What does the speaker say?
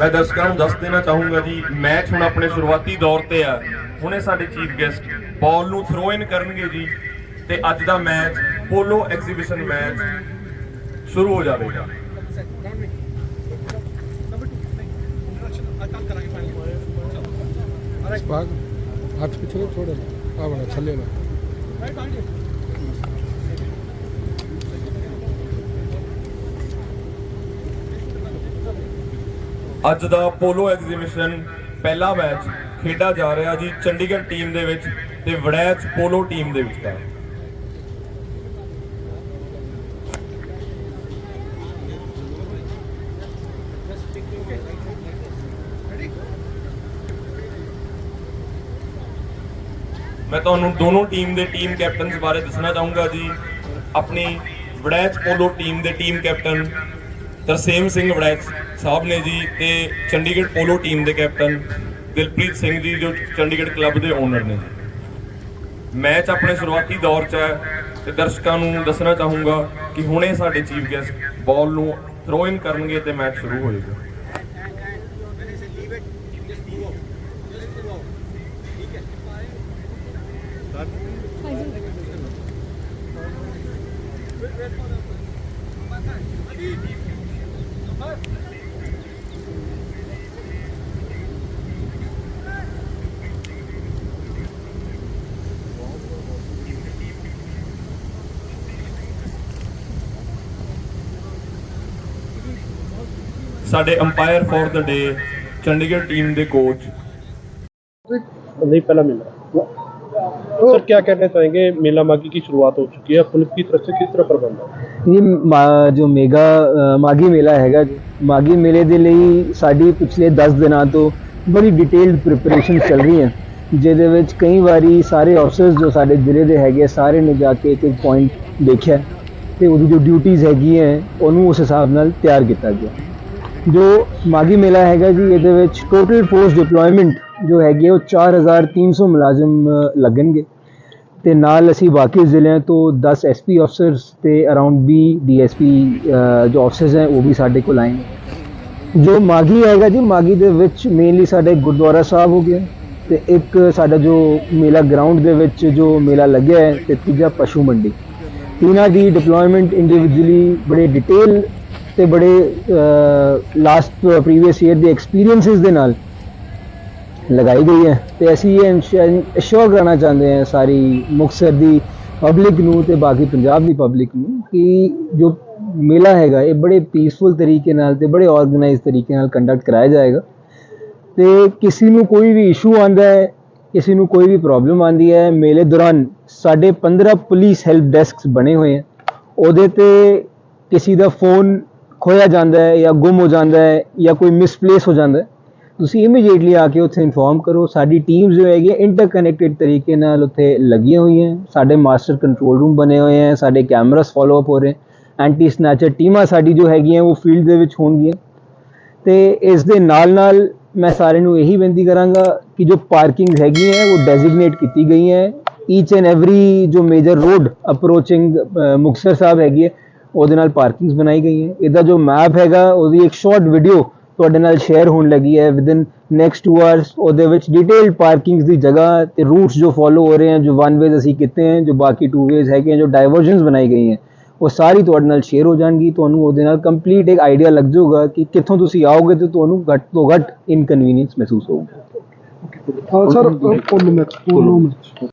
ਮੈਂ ਦਰਸ਼ਕਾਂ ਨੂੰ ਦੱਸ ਦੇਣਾ ਚਾਹੂੰਗਾ ਜੀ, ਮੈਚ ਹੁਣ ਆਪਣੇ ਸ਼ੁਰੂਆਤੀ ਦੌਰ ਤੇ ਆ। ਹੁਣੇ ਸਾਡੇ ਚੀਫ ਗੈਸਟ ਬਾਲ ਨੂੰ ਥਰੋ ਇਨ ਕਰਨਗੇ ਜੀ, ਤੇ ਅੱਜ ਦਾ ਮੈਚ, ਪੋਲੋ ਐਗਜ਼ੀਬਿਸ਼ਨ ਮੈਚ ਸ਼ੁਰੂ ਹੋ ਜਾਵੇਗਾ। ਸਪਾਗ ਹੱਥ ਪਿਛਲੇ ਥੋੜੇ ਆ ਬਣਾ ਥੱਲੇ ਨਾ ਅੱਜ ਦਾ ਪੋਲੋ ਐਗਜ਼ੀਬਿਸ਼ਨ ਪਹਿਲਾ ਮੈਚ ਖੇਡਿਆ ਜਾ ਰਿਹਾ ਜੀ ਚੰਡੀਗੜ੍ਹ ਟੀਮ ਦੇ ਵਿੱਚ ਤੇ ਵੜੈਚ ਪੋਲੋ ਟੀਮ ਦੇ ਵਿਚਕਾਰ ਮੈਂ ਤੁਹਾਨੂੰ ਦੋਨੋਂ ਟੀਮ ਦੇ ਟੀਮ ਕੈਪਟਨਸ ਬਾਰੇ ਦੱਸਣਾ ਚਾਹੂੰਗਾ ਜੀ। ਆਪਣੀ ਵੜੈਚ ਪੋਲੋ ਟੀਮ ਦੇ ਟੀਮ ਕੈਪਟਨ ਤਰਸੇਮ ਸਿੰਘ ਵੜੈਚ ਸਾਹਿਬ ਨੇ ਜੀ ਤੇ ਚੰਡੀਗੜ੍ਹ ਪੋਲੋ ਟੀਮ ਦੇ ਕੈਪਟਨ ਦਿਲਪ੍ਰੀਤ ਸਿੰਘ ਜੀ, ਜੋ ਚੰਡੀਗੜ੍ਹ ਕਲੱਬ ਦੇ ਓਨਰ ਨੇ। ਮੈਚ ਆਪਣੇ ਸ਼ੁਰੂਆਤੀ ਦੌਰ 'ਚ ਹੈ ਤੇ ਦਰਸ਼ਕਾਂ ਨੂੰ ਦੱਸਣਾ ਚਾਹੂੰਗਾ ਕਿ ਹੁਣੇ ਸਾਡੇ ਚੀਫ ਗੈਸਟ ਬਾਲ ਨੂੰ ਥਰੋ ਇਨ ਕਰਨਗੇ ਤੇ ਮੈਚ ਸ਼ੁਰੂ ਹੋ ਜਾਏਗਾ ਸਾਡੇ umpire for the day Chandigarh team ਦੇ ਕੋਚ ਜੀ ਪਹਿਲਾਂ ਮਿਲਿਆ सर क्या कहना चाहेंगे मेला मागी की शुरुआत हो चुकी है पुलिस की तरफ से किस तरह प्रबंध है ਇਹ ਮਾ- ਜੋ ਮੇਗਾ ਅ, ਮਾਗੀ ਮੇਲਾ ਹੈਗਾ ਜੀ ਮਾਗੀ ਮੇਲੇ ਦੇ ਲਈ ਸਾਡੀ ਪਿਛਲੇ 10 ਦਿਨਾਂ ਤੋਂ ਬੜੀ ਡਿਟੇਲਡ ਪ੍ਰੀਪਰੇਸ਼ਨ ਚੱਲ ਰਹੀ ਹੈ ਜਿਹਦੇ ਵਿੱਚ ਕਈ ਵਾਰੀ ਸਾਰੇ ਅਫਸਰਸ ਜੋ ਸਾਡੇ ਜ਼ਿਲ੍ਹੇ ਦੇ ਹੈਗੇ ਸਾਰੇ ਨੇ ਜਾ ਕੇ ਇੱਕ ਇੱਕ ਪੁਆਇੰਟ ਦੇਖਿਆ ਤੇ ਉਹਦੀ ਜੋ ਡਿਊਟੀਆਂ ਹੈਗੀਆਂ ਉਹਨੂੰ ਉਸ ਹਿਸਾਬ ਨਾਲ ਤਿਆਰ ਕੀਤਾ ਗਿਆ ਜੋ ਮਾਗੀ ਮੇਲਾ ਹੈਗਾ ਜੀ ਇਹਦੇ ਵਿੱਚ ਟੋਟਲ ਫੋਰਸ ਡਿਪਲੋਇਮੈਂਟ ਜੋ ਹੈਗੀ ਹੈ ਉਹ 4300 ਮੁਲਾਜ਼ਮ ਲੱਗਣਗੇ। ਤੇ ਨਾਲ ਅਸੀਂ ਬਾਕੀ ਜ਼ਿਲ੍ਹਿਆਂ ਤੋਂ 10 ਐਸਪੀ ਅਫਸਰਸ ਤੇ ਅਰਾਊਂਡ 20 ਡੀਐਸਪੀ ਜੋ ਅਫਸਰਸ ਹੈ, ਉਹ ਵੀ ਸਾਡੇ ਕੋਲ ਆਏ ਜੋ ਮਾਗੀ ਹੈਗਾ ਜੀ ਮਾਗੀ ਦੇ ਵਿੱਚ ਮੇਨਲੀ ਸਾਡੇ ਗੁਰਦੁਆਰਾ ਸਾਹਿਬ ਹੋ ਗਿਆ ਤੇ ਇੱਕ ਸਾਡਾ ਜੋ ਮੇਲਾ ਗਰਾਊਂਡ ਦੇ ਵਿੱਚ ਜੋ ਮੇਲਾ ਲੱਗਿਆ ਹੈ, ਤੇ ਤੀਜਾ ਪਸ਼ੂ ਮੰਡੀ। ਤਿੰਨਾਂ ਦੀ ਡਿਪਲੋਇਮੈਂਟ ਇੰਡੀਵਿਜੂਅਲੀ ਬੜੇ ਡਿਟੇਲ ਤੇ ਬੜੇ ਲਾਸਟ ਪ੍ਰੀਵੀਅਸ ਈਅਰ ਦੇ ਐਕਸਪੀਰੀਐਂਸਿਸ ਦੇ ਨਾਲ ਲਗਾਈ ਗਈ ਹੈ ਤੇ ਅਸੀਂ ਇਹ ਅਸ਼ੋਰ ਕਰਨਾ ਚਾਹੁੰਦੇ ਹਾਂ ਸਾਰੀ ਮੁਕਤਸਰ ਦੀ ਪਬਲਿਕ ਨੂੰ ਤੇ ਬਾਕੀ ਪੰਜਾਬ ਦੀ ਪਬਲਿਕ ਨੂੰ ਕਿ ਜੋ ਮੇਲਾ ਹੈਗਾ, ਇਹ ਬੜੇ ਪੀਸਫੁਲ ਤਰੀਕੇ ਨਾਲ ਤੇ ਬੜੇ ਆਰਗੇਨਾਈਜ਼ ਤਰੀਕੇ ਨਾਲ ਕੰਡਕਟ ਕਰਾਇਆ ਜਾਏਗਾ। ਤੇ ਕਿਸੇ ਨੂੰ ਕੋਈ ਵੀ ਇਸ਼ੂ ਆਂਦਾ ਹੈ, ਕਿਸੇ ਨੂੰ ਕੋਈ ਵੀ ਪ੍ਰੋਬਲਮ ਆਂਦੀ ਹੈ, ਮੇਲੇ ਦੌਰਾਨ ਸਾਡੇ 15 ਪੁਲਿਸ ਹੈਲਪ ਡੈਸਕਸ ਬਣੇ ਹੋਏ ਹੈ। ਉਹਦੇ ਤੇ ਕਿਸੇ ਦਾ ਫੋਨ ਖੋਇਆ ਜਾਂਦਾ ਹੈ ਜਾਂ ਗੁੰਮ ਹੋ ਜਾਂਦਾ ਹੈ ਜਾਂ ਕੋਈ ਮਿਸਪਲੇਸ ਹੋ ਜਾਂਦਾ ਹੈ। ਤੁਸੀਂ ਇਮੀਡੀਏਟਲੀ ਆ ਕੇ ਉੱਥੇ ਇਨਫੋਰਮ ਕਰੋ, ਸਾਡੀ ਟੀਮਸ ਜੋ ਹੈਗੀ ਇੰਟਰਕਨੈਕਟਡ ਤਰੀਕੇ ਨਾਲ ਉੱਥੇ ਲੱਗੀਆਂ ਹੋਈਆਂ ਸਾਡੇ ਮਾਸਟਰ ਕੰਟਰੋਲ ਰੂਮ ਬਣੇ ਹੋਏ ਹੈ, ਸਾਡੇ ਕੈਮਰਾਸ ਫਾਲੋ ਅਪ ਹੋ ਰਹੇ ਐਂਟੀ ਸਨੈਚਰ ਟੀਮਾਂ ਸਾਡੀ ਜੋ ਹੈਗੀਆਂ ਉਹ ਫੀਲਡ ਦੇ ਵਿੱਚ ਹੋਣਗੀਆਂ। ਤੇ ਇਸ ਦੇ ਨਾਲ ਨਾਲ ਮੈਂ ਸਾਰਿਆਂ ਨੂੰ ਇਹੀ ਬੇਨਤੀ ਕਰਾਂਗਾ ਕਿ ਜੋ ਪਾਰਕਿੰਗ ਹੈਗੀ ਹੈ, ਉਹ ਡੈਜ਼ਿਗਨੇਟ ਕੀਤੀ ਗਈ ਹੈ। ਈਚ ਐਂਡ ਐਵਰੀ ਜੋ major road approaching Muktsar Sahib ਹੈਗੀ ਹੈ, ਉਹਦੇ ਨਾਲ ਪਾਰਕਿੰਗਸ ਬਣਾਈ ਗਈ ਹੈ। ਇਹਦਾ ਜੋ ਮੈਪ ਹੈਗਾ, ਉਹਦੀ ਇੱਕ ਸ਼ਾਰਟ ਵੀਡੀਓ ਤੁਹਾਡੇ ਨਾਲ ਸ਼ੇਅਰ ਹੋਣ ਲੱਗੀ ਹੈ ਵਿਦਿਨ ਨੈਕਸਟ 2 ਆਵਰਸ ਉਹਦੇ ਵਿੱਚ ਡਿਟੇਲਡ ਪਾਰਕਿੰਗਸ ਦੀ ਜਗ੍ਹਾ ਤੇ ਰੂਟਸ ਜੋ ਫੋਲੋ ਹੋ ਰਹੇ ਹਨ ਜੋ ਵਨ ਵੇਜ਼ ਅਸੀਂ ਕੀਤੇ ਹਨ ਜੋ ਬਾਕੀ ਟੂ ਵੇਜ਼ ਹੈਗੇ ਹਨ ਜੋ ਡਾਈਵਰਜਨਸ ਬਣਾਈ ਗਈ ਹੈ ਉਹ ਸਾਰੀ ਤੁਹਾਡੇ ਨਾਲ ਸ਼ੇਅਰ ਹੋ ਜਾਣਗੀ ਤੁਹਾਨੂੰ ਉਹਦੇ ਨਾਲ ਕੰਪਲੀਟ ਇੱਕ ਆਈਡੀਆ ਲੱਗ ਜਾਊਗਾ ਕਿ ਕਿੱਥੋਂ ਤੁਸੀਂ ਆਓਗੇ ਤੇ ਤੁਹਾਨੂੰ ਘੱਟ ਤੋਂ ਘੱਟ ਇਨਕਨਵੀਨੀਅੰਸ ਮਹਿਸੂਸ ਹੋਊਗਾ। Sir polo match polo match